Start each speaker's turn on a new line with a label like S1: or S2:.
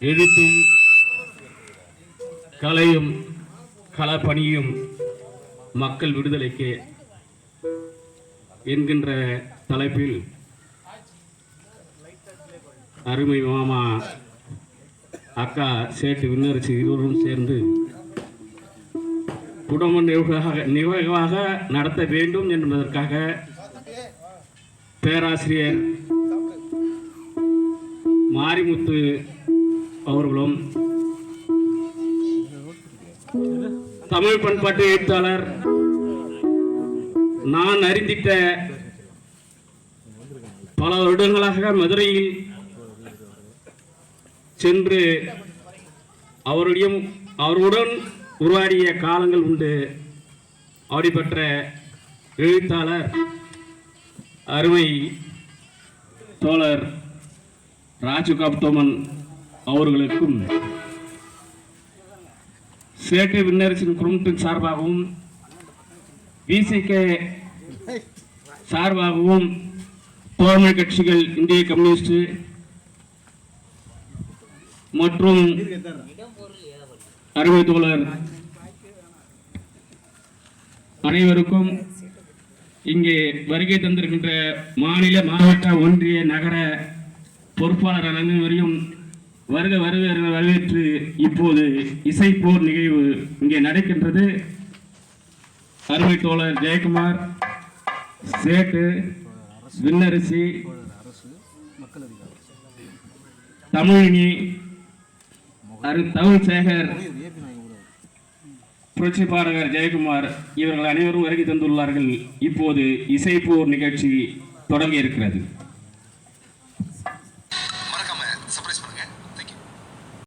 S1: எழுத்தும் கலையும் களப்பணியும் மக்கள் விடுதலைக்கு என்கின்ற தலைப்பில் அருமை மாமா அக்கா சேட்டு விண்ணரசி இருவரும் சேர்ந்து குடும்ப நிர்வாக நிர்வாகமாக நடத்த வேண்டும் என்பதற்காக பேராசிரியர் மாரிமுத்து அவர்களும் தமிழ் பண்பாட்டு எழுத்தாளர் நான் அறிந்திட்ட பல வருடங்களாக மதுரையில் சென்று அவருடைய அவருடன் உருவாடிய காலங்கள் உண்டு. அப்படிப்பட்ட எழுத்தாளர் அருமை தோழர் ராஜு காப்தோமன் அவர்களுக்கும் சேட்டு விண்ணரசின் குடும்பத்தின் சார்பாகவும் பிசிகே சார்பாகவும் தோழமை கட்சிகள் இந்திய கம்யூனிஸ்ட் மற்றும் அருமை தோழர் அனைவருக்கும் இங்கே வருகை தந்திருக்கின்ற மாநில மாவட்ட ஒன்றிய நகர பொறுப்பாளர் அனைவரையும் வருக வருக வரவேற்று இப்போது இசைப்போர் நிகழ்வு இங்கே நடக்கின்றது. அருமை தோழர் ஜெயக்குமார் சேட்டு விண்ணரசி தமிழினி அரு தமிழ் சேகர் புரட்சி பாடகர் ஜெயக்குமார் இவர்கள் அனைவரும் வருகை தந்துள்ளார்கள். இப்போது இசைப்போர் நிகழ்ச்சி தொடங்கி இருக்கிறது